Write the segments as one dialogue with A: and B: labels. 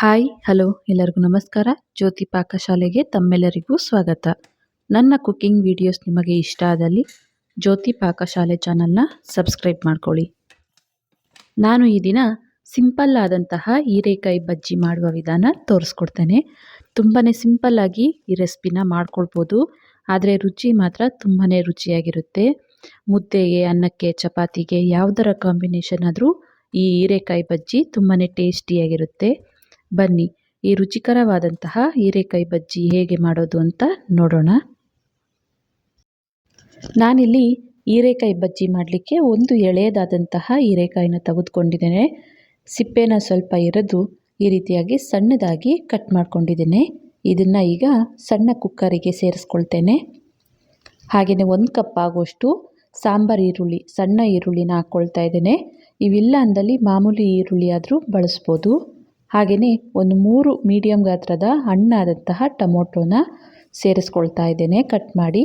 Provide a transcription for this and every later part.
A: Hi, hello, ಎಲ್ಲರಿಗೂ ನಮಸ್ಕಾರ. ಜ್ಯೋತಿ ಪಾಕಶಾಲೆಗೆ ತಮ್ಮೆಲ್ಲರಿಗೂ ಸ್ವಾಗತ. ನನ್ನ ಕುಕ್ಕಿಂಗ್ ವಿಡಿಯೋಸ್ ನಿಮಗೆ ಇಷ್ಟ ಆದಲ್ಲಿ ಜ್ಯೋತಿ ಪಾಕಶಾಲೆ ಚಾನಲ್ನ ಸಬ್ಸ್ಕ್ರೈಬ್ ಮಾಡ್ಕೊಳ್ಳಿ. ನಾನು ಈ ದಿನ ಸಿಂಪಲ್ ಆದಂತಹ ಹೀರೆಕಾಯಿ ಬಜ್ಜಿ ಮಾಡುವ ವಿಧಾನ ತೋರಿಸ್ಕೊಡ್ತೇನೆ. ತುಂಬಾ ಸಿಂಪಲ್ಲಾಗಿ ಈ ರೆಸಿಪಿನ ಮಾಡ್ಕೊಳ್ಬೋದು. ಆದರೆ ರುಚಿ ಮಾತ್ರ ತುಂಬಾ ರುಚಿಯಾಗಿರುತ್ತೆ. ಮುದ್ದೆಗೆ, ಅನ್ನಕ್ಕೆ, ಚಪಾತಿಗೆ ಯಾವುದರ ಕಾಂಬಿನೇಷನ್ ಆದರೂ ಈ ಹೀರೆಕಾಯಿ ಬಜ್ಜಿ ತುಂಬಾ ಟೇಸ್ಟಿಯಾಗಿರುತ್ತೆ. ಬನ್ನಿ. ಈ ರುಚಿಕರವಾದಂತಹ ಹೀರೆಕಾಯಿ ಬಜ್ಜಿ ಹೇಗೆ ಮಾಡೋದು ಅಂತ ನೋಡೋಣ. ನಾನಿಲ್ಲಿ ಹೀರೆಕಾಯಿ ಬಜ್ಜಿ ಮಾಡಲಿಕ್ಕೆ ಒಂದು ಎಳೆಯದಾದಂತಹ ಹೀರೆಕಾಯಿನ ತೆಗೆದುಕೊಂಡಿದ್ದೇನೆ. ಸಿಪ್ಪೆನ ಸ್ವಲ್ಪ ಎರೆದು ಈ ರೀತಿಯಾಗಿ ಸಣ್ಣದಾಗಿ ಕಟ್ ಮಾಡ್ಕೊಂಡಿದ್ದೇನೆ. ಇದನ್ನು ಈಗ ಸಣ್ಣ ಕುಕ್ಕರಿಗೆ ಸೇರಿಸ್ಕೊಳ್ತೇನೆ. ಹಾಗೆಯೇ ಒಂದು ಕಪ್ ಆಗುವಷ್ಟು ಸಾಂಬಾರು ಈರುಳ್ಳಿ, ಸಣ್ಣ ಈರುಳ್ಳಿನ ಹಾಕ್ಕೊಳ್ತಾ ಇದ್ದೇನೆ. ಇವಿಲ್ಲ ಅಂದಲ್ಲಿ ಮಾಮೂಲಿ ಈರುಳ್ಳಿ ಆದರೂ ಬಳಸ್ಬೋದು. ಹಾಗೆಯೇ ಒಂದು ಮೂರು ಮೀಡಿಯಮ್ ಗಾತ್ರದ ಹಣ್ಣಾದಂತಹ ಟೊಮೊಟೊನ ಸೇರಿಸ್ಕೊಳ್ತಾ ಇದ್ದೇನೆ ಕಟ್ ಮಾಡಿ.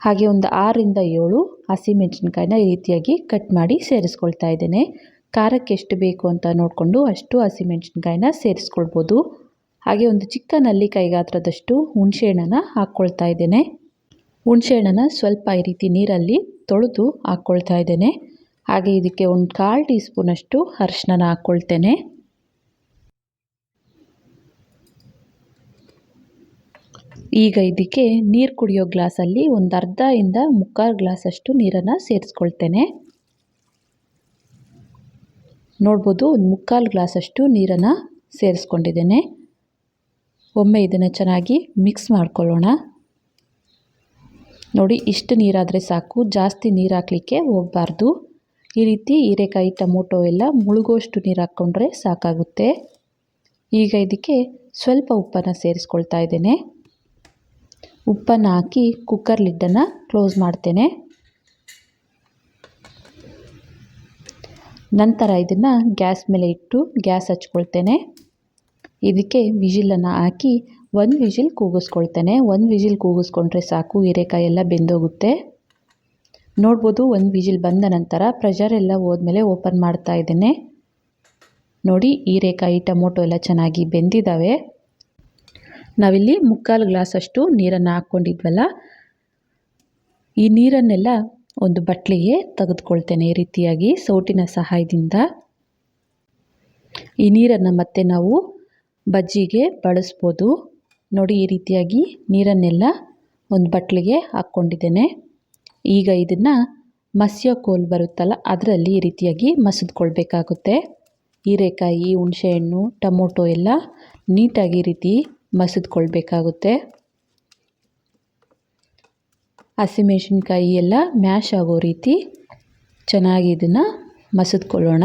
A: ಹಾಗೆ ಒಂದು ಆರರಿಂದ ಏಳು ಹಸಿಮೆಣಸಿನ್ಕಾಯಿನ ಈ ರೀತಿಯಾಗಿ ಕಟ್ ಮಾಡಿ ಸೇರಿಸ್ಕೊಳ್ತಾ ಇದ್ದೇನೆ. ಖಾರಕ್ಕೆ ಎಷ್ಟು ಬೇಕು ಅಂತ ನೋಡಿಕೊಂಡು ಅಷ್ಟು ಹಸಿಮೆಣಸಿನ್ಕಾಯಿನ ಸೇರಿಸ್ಕೊಳ್ಬೋದು. ಹಾಗೆ ಒಂದು ಚಿಕ್ಕ ನಲ್ಲಿಕಾಯಿ ಗಾತ್ರದಷ್ಟು ಹುಣಸೆಹಣ್ಣನ ಹಾಕ್ಕೊಳ್ತಾ ಇದ್ದೇನೆ. ಹುಣಸೆಹಣ್ಣನ ಸ್ವಲ್ಪ ಈ ರೀತಿ ನೀರಲ್ಲಿ ತೊಳೆದು ಹಾಕ್ಕೊಳ್ತಾ ಇದ್ದೇನೆ. ಹಾಗೆ ಇದಕ್ಕೆ ಒಂದು ಕಾಲು ಟೀ ಸ್ಪೂನಷ್ಟು ಅರಿಶಿನ ಹಾಕ್ಕೊಳ್ತೇನೆ. ಈಗ ಇದಕ್ಕೆ ನೀರು ಕುಡಿಯೋ ಗ್ಲಾಸಲ್ಲಿ ಒಂದು ಅರ್ಧ ಇಂದ ಮುಕ್ಕಾಲು ಗ್ಲಾಸಷ್ಟು ನೀರನ್ನು ಸೇರಿಸ್ಕೊಳ್ತೇನೆ. ನೋಡ್ಬೋದು ಒಂದು ಮುಕ್ಕಾಲು ಗ್ಲಾಸಷ್ಟು ನೀರನ್ನು ಸೇರಿಸ್ಕೊಂಡಿದ್ದೇನೆ. ಒಮ್ಮೆ ಇದನ್ನು ಚೆನ್ನಾಗಿ ಮಿಕ್ಸ್ ಮಾಡ್ಕೊಳ್ಳೋಣ. ನೋಡಿ, ಇಷ್ಟು ನೀರಾದರೆ ಸಾಕು. ಜಾಸ್ತಿ ನೀರು ಹಾಕಲಿಕ್ಕೆ ಹೋಗಬಾರ್ದು. ಈ ರೀತಿ ಹೀರೆಕಾಯಿ, ಟೊಮೊಟೊ ಎಲ್ಲ ಮುಳುಗೋಷ್ಟು ನೀರು ಹಾಕ್ಕೊಂಡ್ರೆ ಸಾಕಾಗುತ್ತೆ. ಈಗ ಇದಕ್ಕೆ ಸ್ವಲ್ಪ ಉಪ್ಪನ್ನು ಸೇರಿಸ್ಕೊಳ್ತಾ ಇದ್ದೇನೆ. ಉಪ್ಪನ್ನು ಹಾಕಿ ಕುಕ್ಕರ್ ಲಿಡ್ಡನ್ನು ಕ್ಲೋಸ್ ಮಾಡ್ತೇನೆ. ನಂತರ ಇದನ್ನು ಗ್ಯಾಸ್ ಮೇಲೆ ಇಟ್ಟು ಗ್ಯಾಸ್ ಹಚ್ಕೊಳ್ತೇನೆ. ಇದಕ್ಕೆ ವಿಜಿಲನ್ನು ಹಾಕಿ ಒಂದು ವಿಜಿಲ್ ಕೂಗಿಸ್ಕೊಳ್ತೇನೆ. ಒಂದು ವಿಜಿಲ್ ಕೂಗಿಸ್ಕೊಂಡ್ರೆ ಸಾಕು, ಹೀರೆಕಾಯಿ ಎಲ್ಲ ಬೆಂದೋಗುತ್ತೆ. ನೋಡ್ಬೋದು ಒಂದು ವಿಜಿಲ್ ಬಂದ ನಂತರ ಪ್ರೆಷರ್ ಎಲ್ಲ ಹೋದ್ಮೇಲೆ ಓಪನ್ ಮಾಡ್ತಾ ಇದ್ದೇನೆ. ನೋಡಿ, ಹೀರೆಕಾಯಿ, ಟೊಮೊಟೊ ಎಲ್ಲ ಚೆನ್ನಾಗಿ ಬೆಂದಿದ್ದಾವೆ ನಾವಿಲ್ಲಿ ಮುಕ್ಕಾಲು ಗ್ಲಾಸಷ್ಟು ನೀರನ್ನು ಹಾಕ್ಕೊಂಡಿದ್ವಲ್ಲ? ಈ ನೀರನ್ನೆಲ್ಲ ಒಂದು ಬಟ್ಲಿಗೆ ತೆಗೆದುಕೊಳ್ತೇನೆ ಈ ರೀತಿಯಾಗಿ ಸೌಟಿನ ಸಹಾಯದಿಂದ. ಈ ನೀರನ್ನು ಮತ್ತೆ ನಾವು ಬಜ್ಜಿಗೆ ಬಳಸ್ಬೋದು. ನೋಡಿ ಈ ರೀತಿಯಾಗಿ ನೀರನ್ನೆಲ್ಲ ಒಂದು ಬಟ್ಲಿಗೆ ಹಾಕ್ಕೊಂಡಿದ್ದೇನೆ. ಈಗ ಇದನ್ನು ಮಸ್ಯ ಕೋಲ್ ಬರುತ್ತಲ್ಲ, ಅದರಲ್ಲಿ ಈ ರೀತಿಯಾಗಿ ಮಸಿದ್ಕೊಳ್ಬೇಕಾಗುತ್ತೆ. ಹೀರೆಕಾಯಿ, ಹುಣಸೆಹಣ್ಣು, ಟೊಮೊಟೊ ಎಲ್ಲ ನೀಟಾಗಿ ರೀತಿ ಮಸಿದ್ಕೊಳ್ಬೇಕಾಗುತ್ತೆ. ಹಸಿಮೆಣ್ಸಿನ್ಕಾಯಿ ಎಲ್ಲ ಮ್ಯಾಶ್ ಆಗೋ ರೀತಿ ಚೆನ್ನಾಗಿ ಇದನ್ನು ಮಸಿದ್ಕೊಳ್ಳೋಣ.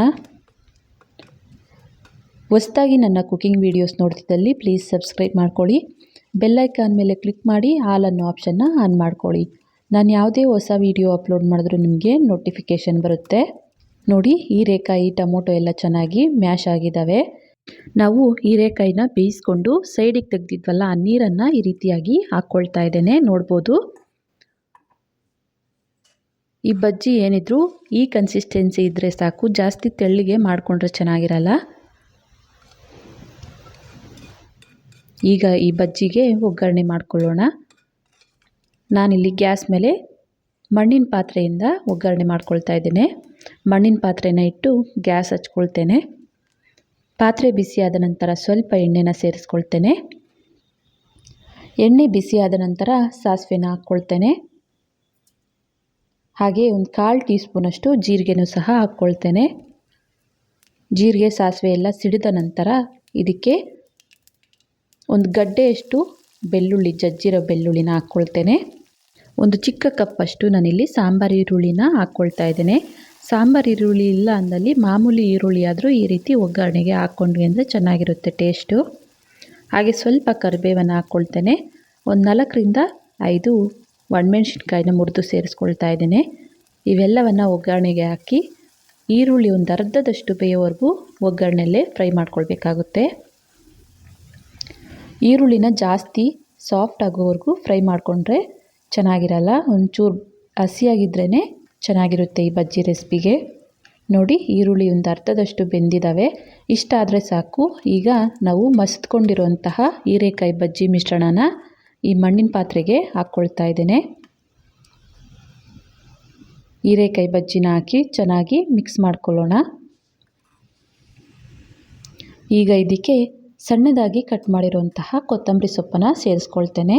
A: ಹೊಸ್ದಾಗಿ ನನ್ನ ಕುಕಿಂಗ್ ವೀಡಿಯೋಸ್ ನೋಡ್ತಿದ್ದಲ್ಲಿ ಪ್ಲೀಸ್ ಸಬ್ಸ್ಕ್ರೈಬ್ ಮಾಡ್ಕೊಳ್ಳಿ. ಬೆಲ್ಲೈಕಾನ್ ಮೇಲೆ ಕ್ಲಿಕ್ ಮಾಡಿ ಆಲ್ ಅನ್ನೋ ಆಪ್ಷನ್ನ ಆನ್ ಮಾಡ್ಕೊಳ್ಳಿ. ನಾನು ಯಾವುದೇ ಹೊಸ ವೀಡಿಯೋ ಅಪ್ಲೋಡ್ ಮಾಡಿದ್ರೂ ನಿಮಗೆ ನೋಟಿಫಿಕೇಷನ್ ಬರುತ್ತೆ. ನೋಡಿ, ಹೀರೆಕಾಯಿ, ಟೊಮೊಟೊ ಎಲ್ಲ ಚೆನ್ನಾಗಿ ಮ್ಯಾಶ್ ಆಗಿದ್ದಾವೆ ನಾವು ಹೀರೆಕಾಯಿನ ಬೇಯಿಸ್ಕೊಂಡು ಸೈಡಿಗೆ ತೆಗೆದಿದ್ವಲ್ಲ, ಆ ನೀರನ್ನು ಈ ರೀತಿಯಾಗಿ ಹಾಕ್ಕೊಳ್ತಾ ಇದ್ದೇನೆ. ನೋಡ್ಬೋದು. ಈ ಬಜ್ಜಿ ಏನಿದ್ರು, ಈ ಕನ್ಸಿಸ್ಟೆನ್ಸಿ ಇದ್ದರೆ ಸಾಕು. ಜಾಸ್ತಿ ತೆಳ್ಳಿಗೆ ಮಾಡಿಕೊಂಡ್ರೆ ಚೆನ್ನಾಗಿರಲ್ಲ. ಈಗ ಈ ಬಜ್ಜಿಗೆ ಒಗ್ಗರಣೆ ಮಾಡಿಕೊಳ್ಳೋಣ. ನಾನಿಲ್ಲಿ ಗ್ಯಾಸ್ ಮೇಲೆ ಮಣ್ಣಿನ ಪಾತ್ರೆಯಿಂದ ಒಗ್ಗರಣೆ ಮಾಡ್ಕೊಳ್ತಾ ಇದ್ದೇನೆ. ಮಣ್ಣಿನ ಪಾತ್ರೆನ ಇಟ್ಟು ಗ್ಯಾಸ್ ಹಚ್ಕೊಳ್ತೇನೆ. ಪಾತ್ರೆ ಬಿಸಿಯಾದ ನಂತರ ಸ್ವಲ್ಪ ಎಣ್ಣೆನ ಸೇರಿಸ್ಕೊಳ್ತೇನೆ. ಎಣ್ಣೆ ಬಿಸಿಯಾದ ನಂತರ ಸಾಸಿವೆನ ಹಾಕ್ಕೊಳ್ತೇನೆ. ಹಾಗೆ ಒಂದು ಕಾಲು ಟೀ ಸ್ಪೂನಷ್ಟು ಜೀರಿಗೆನೂ ಸಹ ಹಾಕ್ಕೊಳ್ತೇನೆ. ಜೀರಿಗೆ, ಸಾಸಿವೆ ಎಲ್ಲ ಸಿಡಿದ ನಂತರ ಇದಕ್ಕೆ ಒಂದು ಗಡ್ಡೆಯಷ್ಟು ಬೆಳ್ಳುಳ್ಳಿ, ಜಜ್ಜಿರೋ ಬೆಳ್ಳುಳ್ಳಿನ ಹಾಕ್ಕೊಳ್ತೇನೆ. ಒಂದು ಚಿಕ್ಕ ಕಪ್ಪಷ್ಟು ನಾನಿಲ್ಲಿ ಸಾಂಬಾರು ಈರುಳ್ಳಿನ ಹಾಕ್ಕೊಳ್ತಾ ಇದ್ದೇನೆ. ಸಾಂಬಾರು ಈರುಳ್ಳಿ ಇಲ್ಲ ಅಂದಲ್ಲಿ ಮಾಮೂಲಿ ಈರುಳ್ಳಿ ಆದರೂ ಈ ರೀತಿ ಒಗ್ಗರಣೆಗೆ ಹಾಕ್ಕೊಂಡ್ವಿ ಅಂದರೆ ಚೆನ್ನಾಗಿರುತ್ತೆ ಟೇಸ್ಟು ಹಾಗೆ ಸ್ವಲ್ಪ ಕರಿಬೇವನ್ನು ಹಾಕ್ಕೊಳ್ತೇನೆ ಒಂದು ನಾಲ್ಕರಿಂದ ಐದು ಒಣಮೆಣ್ಸಿನ್ಕಾಯಿನ ಮುರಿದು ಸೇರಿಸ್ಕೊಳ್ತಾ ಇದ್ದೇನೆ. ಇವೆಲ್ಲವನ್ನು ಒಗ್ಗರಣೆಗೆ ಹಾಕಿ ಈರುಳ್ಳಿ ಒಂದು ಅರ್ಧದಷ್ಟು ಬೇಯೋವರೆಗೂ ಒಗ್ಗರಣೆಯಲ್ಲೇ ಫ್ರೈ ಮಾಡ್ಕೊಳ್ಬೇಕಾಗುತ್ತೆ. ಈರುಳ್ಳಿನ ಜಾಸ್ತಿ ಸಾಫ್ಟ್ ಆಗೋವರೆಗೂ ಫ್ರೈ ಮಾಡಿಕೊಂಡ್ರೆ ಚೆನ್ನಾಗಿರಲ್ಲ. ಒಂಚೂರು ಹಸಿಯಾಗಿದ್ರೇ ಚೆನ್ನಾಗಿರುತ್ತೆ ಈ ಬಜ್ಜಿ ರೆಸಿಪಿಗೆ. ನೋಡಿ, ಈರುಳ್ಳಿ ಒಂದು ಅರ್ಧದಷ್ಟು ಬೆಂದಿದ್ದಾವೆ ಇಷ್ಟ ಆದರೆ ಸಾಕು. ಈಗ ನಾವು ಮಸ್ತ್ಕೊಂಡಿರುವಂತಹ ಹೀರೆಕಾಯಿ ಬಜ್ಜಿ ಮಿಶ್ರಣನ ಈ ಮಣ್ಣಿನ ಪಾತ್ರೆಗೆ ಹಾಕ್ಕೊಳ್ತಾ ಇದ್ದೇನೆ. ಹೀರೆಕಾಯಿ ಬಜ್ಜಿನ ಹಾಕಿ ಚೆನ್ನಾಗಿ ಮಿಕ್ಸ್ ಮಾಡ್ಕೊಳ್ಳೋಣ. ಈಗ ಇದಕ್ಕೆ ಸಣ್ಣದಾಗಿ ಕಟ್ ಮಾಡಿರುವಂತಹ ಕೊತ್ತಂಬರಿ ಸೊಪ್ಪನ್ನು ಸೇರಿಸ್ಕೊಳ್ತೇನೆ.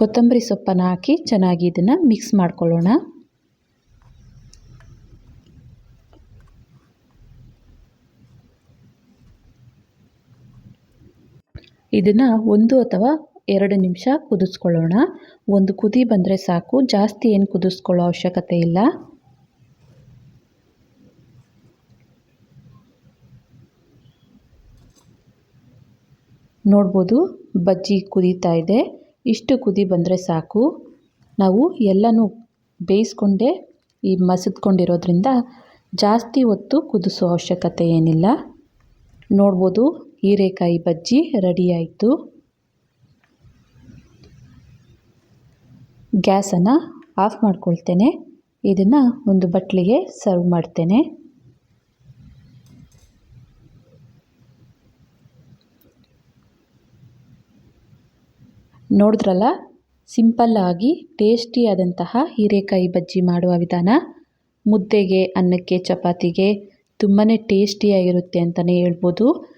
A: ಕೊತ್ತಂಬರಿ ಸೊಪ್ಪನ್ನು ಹಾಕಿ ಚೆನ್ನಾಗಿ ಇದನ್ನು ಮಿಕ್ಸ್ ಮಾಡ್ಕೊಳ್ಳೋಣ. ಇದನ್ನು ಒಂದು ಅಥವಾ ಎರಡು ನಿಮಿಷ ಕುದಿಸ್ಕೊಳ್ಳೋಣ. ಒಂದು ಕುದಿ ಬಂದರೆ ಸಾಕು. ಜಾಸ್ತಿ ಏನು ಕುದಿಸ್ಕೊಳ್ಳೋ ಅವಶ್ಯಕತೆ ಇಲ್ಲ. ನೋಡ್ಬೋದು, ಬಜ್ಜಿ ಕುದೀತಾ ಇದೆ. ಇಷ್ಟು ಕುದಿ ಬಂದರೆ ಸಾಕು. ನಾವು ಎಲ್ಲನೂ ಬೇಯಿಸ್ಕೊಂಡೇ ಈ ಮಸಿದ್ಕೊಂಡಿರೋದ್ರಿಂದ ಜಾಸ್ತಿ ಹೊತ್ತು ಕುದಿಸೋ ಅವಶ್ಯಕತೆ ಏನಿಲ್ಲ. ನೋಡ್ಬೋದು ಹೀರೆಕಾಯಿ ಬಜ್ಜಿ ರೆಡಿ ಆಯಿತು ಗ್ಯಾಸನ್ನು ಆಫ್ ಮಾಡ್ಕೊಳ್ತೇನೆ. ಇದನ್ನು ಒಂದು ಬಟ್ಲಿಗೆ ಸರ್ವ್ ಮಾಡ್ತೇನೆ. ನೋಡಿದ್ರಲ್ಲ ಸಿಂಪಲ್ಲಾಗಿ ಟೇಸ್ಟಿಯಾದಂತಹ ಹೀರೆಕಾಯಿ ಬಜ್ಜಿ ಮಾಡುವ ವಿಧಾನ. ಮುದ್ದೆಗೆ, ಅನ್ನಕ್ಕೆ, ಚಪಾತಿಗೆ ತುಂಬಾ ಟೇಸ್ಟಿಯಾಗಿರುತ್ತೆ ಅಂತಲೇ ಹೇಳ್ಬೋದು.